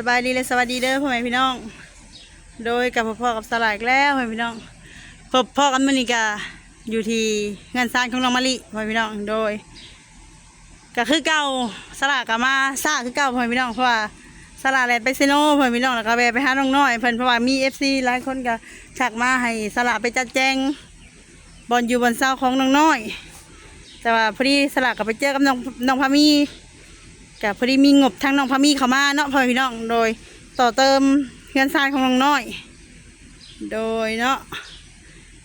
สบายดีเลยสวัสดีเด้อพ่อแม่พี่น้อง โดยกับพ่อๆกับสลายอีกแล้วพ่อแม่พี่น้องพบพ่อกันมื้อนี้กะอยู่ที่งานสร้างของน้องมะลิพ่อแม่พี่น้องโดยก็คือเก่าสลากกับมาซ่าคือเก่าพ่อแม่พี่น้องเพราะว่าสลากแลนไปซิโนพ่อแม่พี่น้องแล้วก็แวะไปหาน้องน้อยเพิ่นเพราะว่ามี FC หลายคนก็ชักมาให้สลากไปจัดแจงบอลอยู่บนเสาของน้องน้อย แต่ว่าพอดีสลากก็ไปเจอกับน้องน้องพามี กับพอดีมีงบทางน้องพามีเขามาเนาะพ่อพี่น้องโดยต่อเติมเงินทรายของน้องน้อย โดยเนาะ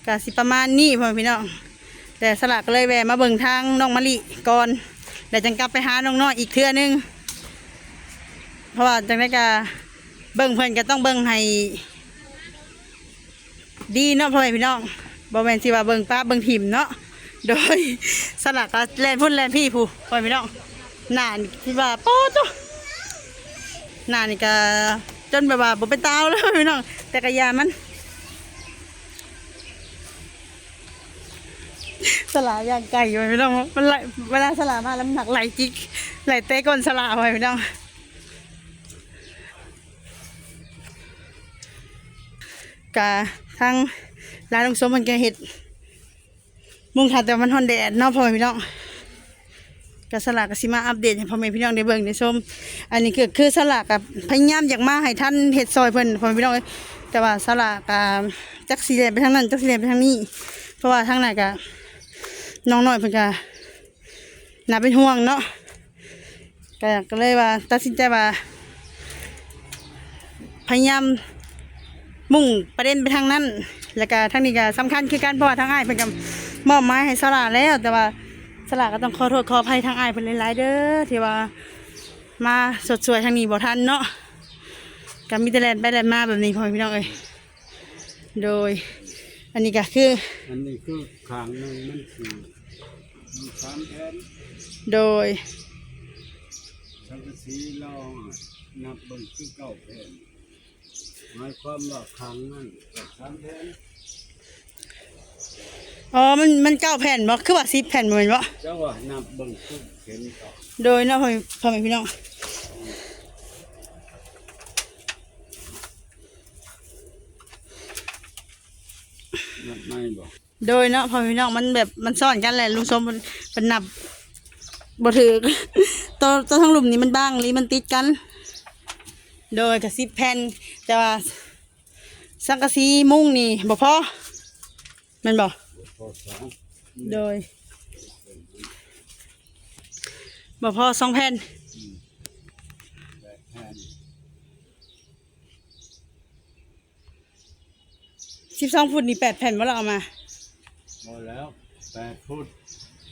กสิประมาณนี้พ่อพี่น้อง แต่สลักก็เลยแวะมาเบิ่งทางน้องมะลิก่อนแล้วจังกลับไปหาน้องน้อยอีกเทื่อนึงเพราะว่าจังได้กะเบิ่งเพิ่อนก็ต้องเบิ่งให้ดีเนาะพ่อพี่น้องบ่แมนสิว่าเบิ่งป้าเบิ่งถิมเนาะโดยสลักก็แลนพุ่นแลนพี่ผู้พ่อพี่น้อง หน้านี่ที่ว่าโป๊ะจ้ะหน้านี่ก็จนแบบว่าบ่เป็นตาวแล้วพี่น้องแต่กระยามันสลาย่างไก่อยู่พี่น้องมันไหลเวลาสลามาแล้วมันหนักไหลจิกไหลเตะก้นสลาไปพี่น้องกะทั้งร้านลุงสมมันแกเห็ดมุงทานแต่มันฮอนแดดเนาะพ่อแม่พี่น้อง กับสลากกับสิมาอัปเดตให้พ่อแม่พี่น้องได้เบิ่งได้ชม อันนี้คือคือสลากกับพยายามอยากมาให้ท่านเฮ็ดซอยเพิ่นพ่อแม่พี่น้องแต่ว่าสลากกับจักสีแดงไปทางนั้นจักสีแดงไปทางนี้ เพราะว่าทางนั้นก็น้องน้อยเพิ่นก็น่าเป็นห่วงเนาะก็ก็เลยว่าตัดสินใจว่า พยายามมุ่งประเด็นไปทางนั้น แล้วก็ทางนี้ก็สำคัญคือการเพราะว่าทางอ้ายเพิ่นก็มอบหมายให้สลากแล้วแต่ว่า สลากก็ต้องขอโทษขออภัยทางอ้ายเพิ่นหลายๆเด้อที่ว่ามาสดสวยทางนี้บ่ทันเนาะก็มีแต่แลนไปแลนมาแบบนี้พ่อแม่พี่น้องเอ้ยโดย อันนี้ก็คืออันนี้คือขางหนึ่งมันสี่มีสามแผ่นโดยสังกะสีลองนับเบิ่งคือเก้าแผ่นหมายความว่าขางนั้นกับสามแผ่น อ๋อ มันมันเก้าแผ่นบ่คือว่าสิบแผ่นบ่แม่นบ่เจ้าว่านับเบิ่งคือเข็มต่อโดยเนาะพ่อแม่พ่อแม่พี่น้องนับไม่บอกโดยเนาะพ่อแม่พี่น้องมันแบบมันซ่อนกันแหละลุงสมมันมันนับบ่ถือตัวตัวทั้งหลุมนี้มันบ้างลีมันติดกัน โดยกับสิบแผ่นแต่ว่าสังกะสีมุ้งนี่บ่พอแมันบ่ พอสองโดยบ่พอสองแผ่นแปดแผ่นสิบสองฟุตนี่แปดแผ่นว่าเราเอามาพอแล้วแปดฟุต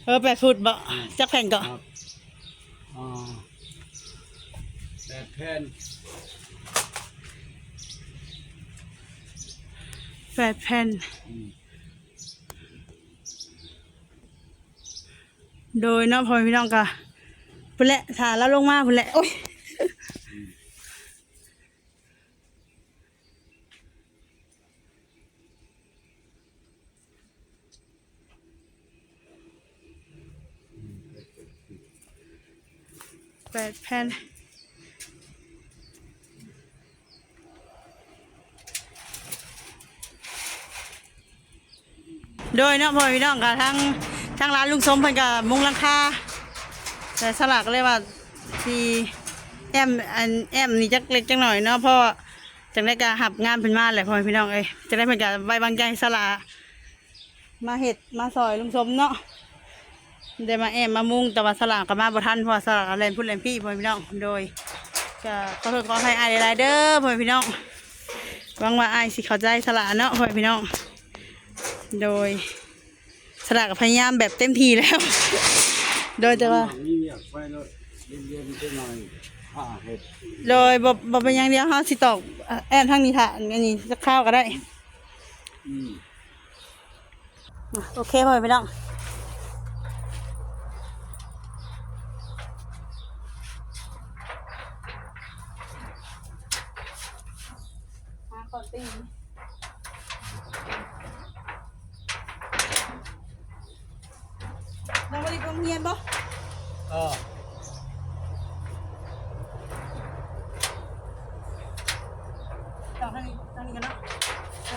เออแปดฟุตบ่จักแผ่นก็ครับอ่าแปดแผ่นแปดแผ่นอืม โดยเนาะพ่อแม่พี่น้องก็พุ่นแหละถ่าแล้วลงมาพุ่นแหละโอ้ยแปดแผ่นโดยเนาะพ่อแม่พี่น้องกับทั้ง ทั้งร้านลุงสมเพิ่นกับมุงหลังคาแต่สลักเลยว่าที่แอมอันแอมนี่จักเล็กจักหน่อยเนาะเพราะจังได้การหับงานเพิ่นมาแหละพ่อพี่น้องเอ้ยจะได้เพิ่นกับไว้วางใจสลามาเห็ดมาซอยลุงสมเนาะได้มาแอมมามุงแต่ว่าสลากกับมาบ่ทันพราะว่าสลากกับแลนพูดแลนพี่พ่อพี่น้องโดยก็ขอโทษขออภัยอายหลายๆเด้อพ่อพี่น้องหวังว่าอายสิเข้าใจสลาเนาะพ่อพี่น้อง โดย สลากพยายามแบบเต็มที่แล้ว โดยแต่ว่ามีเวียกไฟแล้วเย็นๆไปหน่อยผ้าเห็ดโดยบ่บ่เป็นอย่างเดียวเฮาสิตอกแอนทางนี้ท่ะอันนี้จะข้าวก็ได้อืมอะโอเคพ่อแม่พี่น้องมาก่อนตี ก็ต่อทาห้ทางนี้กันนะท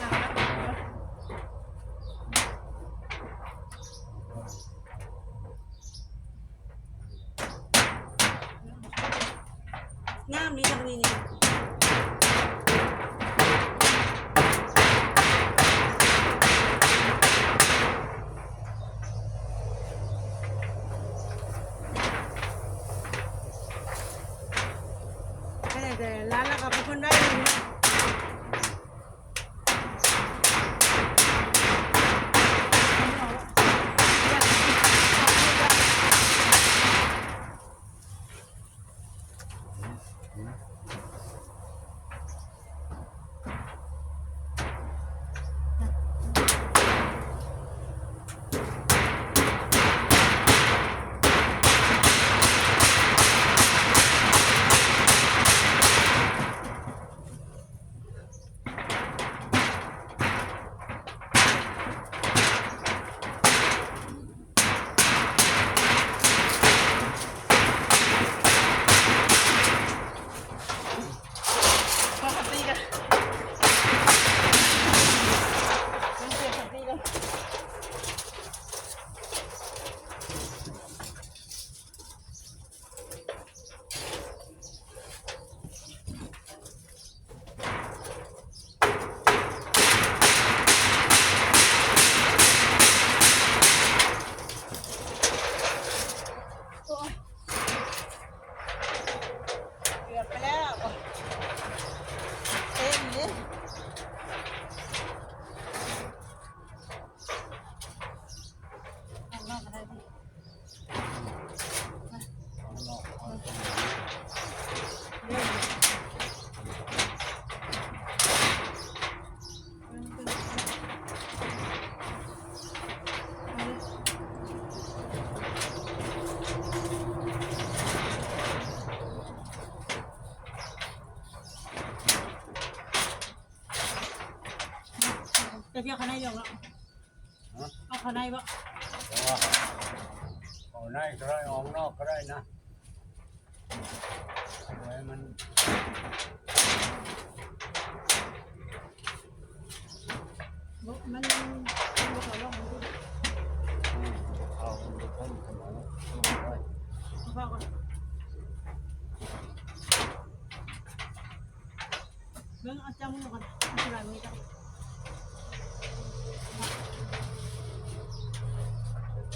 านนี้ทางนี้ ที่ยวข้างในยังเนาะฮะเอาข้างในบ่แต่ว่าเอาในก็ได้ออกนอกก็ได้นะเอาไว้มัน บ่มันมันบ่เข้าร่องมันดิ อืมเอาไปต้นขนมเอาไว้ เอาเข้าก่อนเบิ่งเอาเจ้ามือก่อนเอาสิหลายมือจ้ะ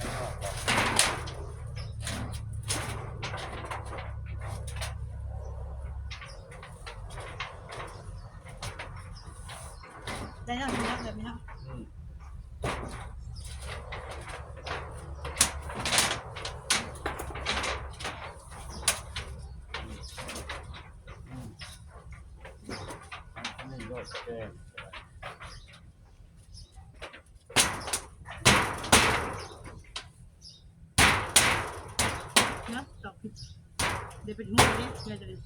ข้างนอกก่อน ได้แล้วได้แล้วแบบนี้เนาะอืมอืมอันนี้ก็แกงเนาะตอกผิดเดี๋ยวเป็นหัวเนี่ยเดี๋ยวจะได้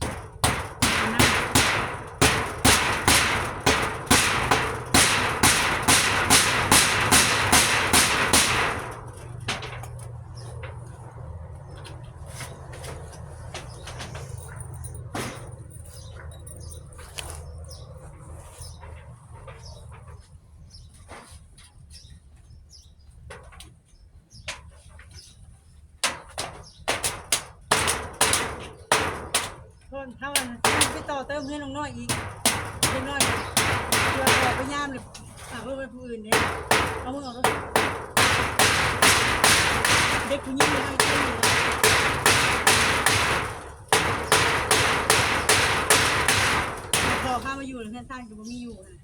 เอาน้ำ คนเท่านั้นไป ติมให้น้องน้อยอีกน้องน้อยเพื่อขอไปย่ามเลยฝากเพื่อไปผู้อื่นเนี่ยเอามือออกเด็กผู้หญิงไม่ให้เต้นเลยพอข้ามาอยู่เลยเพื่อนท่านก็บ่มีอยู่นะ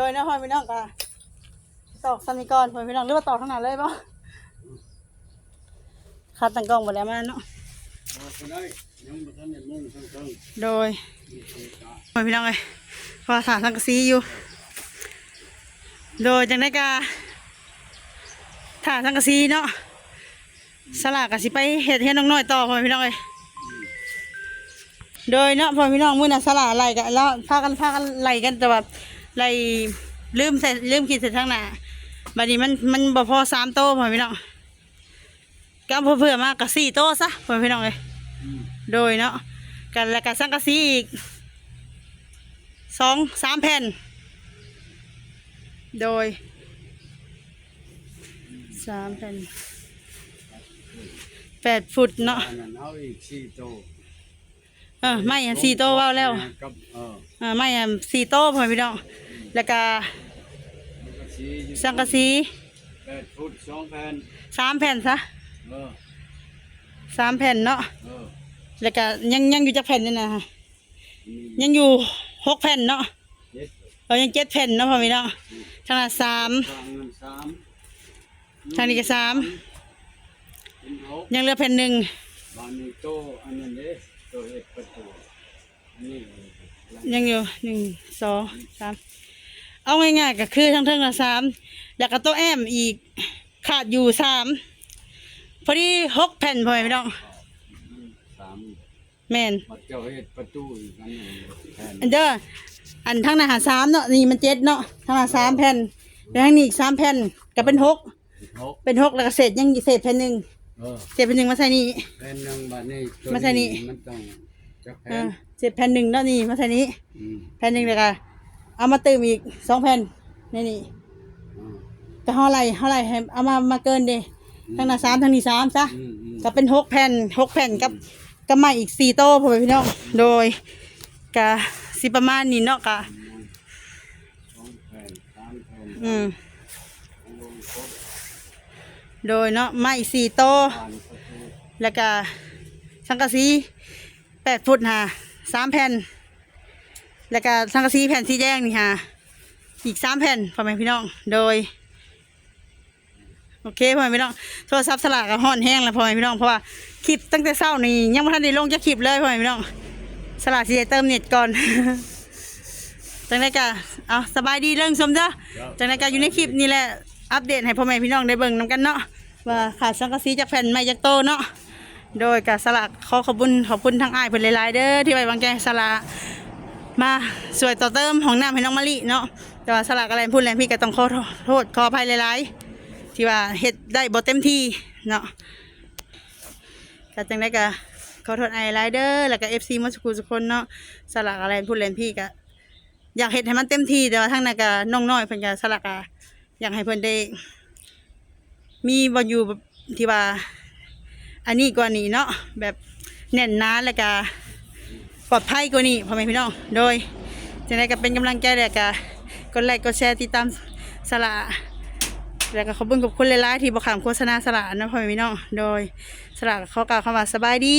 โดยนะพ่อพี่น้องก็ตอกซันนิกรพ่อพี่น้องหรือว่าตอกขนาดเลยปะขาดตั้งกล้องหมดแล้วมาเนาะเอาไปได้ยังบ่ทันได้มุ่งทั้งทั้งโดยมีโอกาสพ่อพี่น้องเลยเพอถาสังกะสีอยู่ โดยจังได้กาถ่าสังกะสีเนาะสลากกะสิไปเฮ็ดเฮ็ดน้องน้อยต่อพ่อพี่น้องเลยโดยเนาะพ่อพี่น้องมื้อน่ะสลากไล่กันแล้วพากันพากันไหลกันแต่ว่า ไล่ลืมใส่ลืมคิดใส่ทางหน้าบัดนี้มันมันบ่พอสามโตพ่อพี่น้องก็เอาเพื่อๆมากกะสี่โตซะพ่อพี่น้องเลยอืมโดยเนาะกันแล้วก็สังกะสีอีกสองสามแผ่น โดยสามแผ่นแปดฟุตเนาะอันนั้นเอาอีกสี่โตเออไม่อันสี่โตเว้าแล้วกับเออเออไม่อันสี่โตพ่อพี่น้อง แล้วก็มันก็สีอยู่สังกะสีแปดฟุตสองแผ่นสามแผ่นซะเออสามแผ่นเนาะเออแล้วก็ยังยังอยู่จักแผ่นนี่นะมียังอยู่หกแผ่นเนาะเจ็ดเรายังเจ็ดแผ่นเนาะพ่อพี่น้องขนาดสามทางเงินสามทางนี้ก็สามเป็นหกยังเหลือแผ่นหนึ่งบานนี้โตอันนั้นเด้โตเอ็ดประตูอันนี้ยังอยู่หนึ่งสองสาม เอาง่ายๆก็คือทั้งเทิงละสามแล้วก็โต๊ะแอมอีกขาดอยู่สามพอดีหกแผ่นพอไหมพี่น้องสามแม่นมาเจ้าเอ็ดประตูอีกอันหนึ่งแผ่นอันเด้ออันทั้งหน้าหาสามเนาะนี่มันเจ็ดเนาะทั้งหน้าสามแผ่นแล้วทั้งนี้อีกสามแผ่นก็เป็นหกหกเป็นหกแล้วก็เศษยังเศษแผ่นหนึ่งเออเศษแผ่นหนึ่งมาใส่นี่ แผ่นหนึ่งบาทนี้ตัวมาใส่นี่ มันต้องจะแผ่อ่านเศษแผ่นหนึ่งแล้วนี่มาใส่นี้อืมแผ่นหนึ่งเลยก็ เอามาเติมอีกสองแผ่นนี่นี่อ่าก็เท่าไรเท่าไรให้เอามามาเกินเด้ทั้งหน้าสามทั้งนี้สามซะอืมอืมก็เป็นหกแผ่นหกแผ่นกับกับไม้อีกสี่โต้พ่อแม่พี่น้องโดยกะสิประมาณนี้เนาะกะ สองแผ่นสามแผ่นอืม รวมครบโดยเนาะไม้สี่โต้บานประตูแล้วก็สังกะสีแปดฟุตหาสามแผ่น แล้วก็สังกะสีแผ่นสีแดงนี่ฮะอีกสามแผ่นพ่อแม่พี่น้องโดยโอเคพ่อแม่พี่น้องโทรศัพท์สลากกับห่อนแห้งแล้วพ่อแม่พี่น้องเพราะว่าคลิปตั้งแต่เช้านี่ยังไม่ทันได้ลงจะคลิปเลยพ่อแม่พี่น้องสลากสีเติมเน็ตก่อนจังไดกะเอาสบายดีเรื่องชมเด้อจังไดกะอยู่ในคลิปนี่แหละอัปเดตให้พ่อแม่พี่น้องได้เบิ่งนํกันเนาะว่าขาดสังกะสีจากแผ่นไม้จากโตเนาะโดยกะสลากขอขอบคุณขอบคุณทางอ้ายเพิ่นหลายๆเด้อที่ไว้วางใจให้สลาก มาสวยต่อเติมของน้ำให้น้องมะลิเนาะแต่ว่าสลากอะไรพูดแรงพี่ก็ต้องขอโทษขออภัยหลายๆที่ว่าเฮ็ดได้บ่เต็มที่เนาะก็จังไดกะขอโทษไอ้ายหลเด้อแล้วก็ FC หมดสุขุทุกคนเนาะสลากอะไรพูดแรงพี่ก็อยากเห็นให้มันเต็มที่แต่ว่าทางนั้นก็น้องน้อยเพิ่นก็สลักอะอยากให้เพิ่นได้ มีบ่อยู่ที่ว่า อันนี้กว่านี้เนาะแบบแน่นหนาแล้วก็ ปลอดภัยกว่านี้พ่อแม่พี่น้องโดยจะไดก็เป็นกำลังใจแล้วก็กดไลค์กดแชร์ติดตามสละแล้วก็ขอบคุณกับคุณเลายๆที่บ่ขามโฆษณาสละนะพ่อแม่พี่น้องโดยสละขอกล่าวคำว่าสบายดี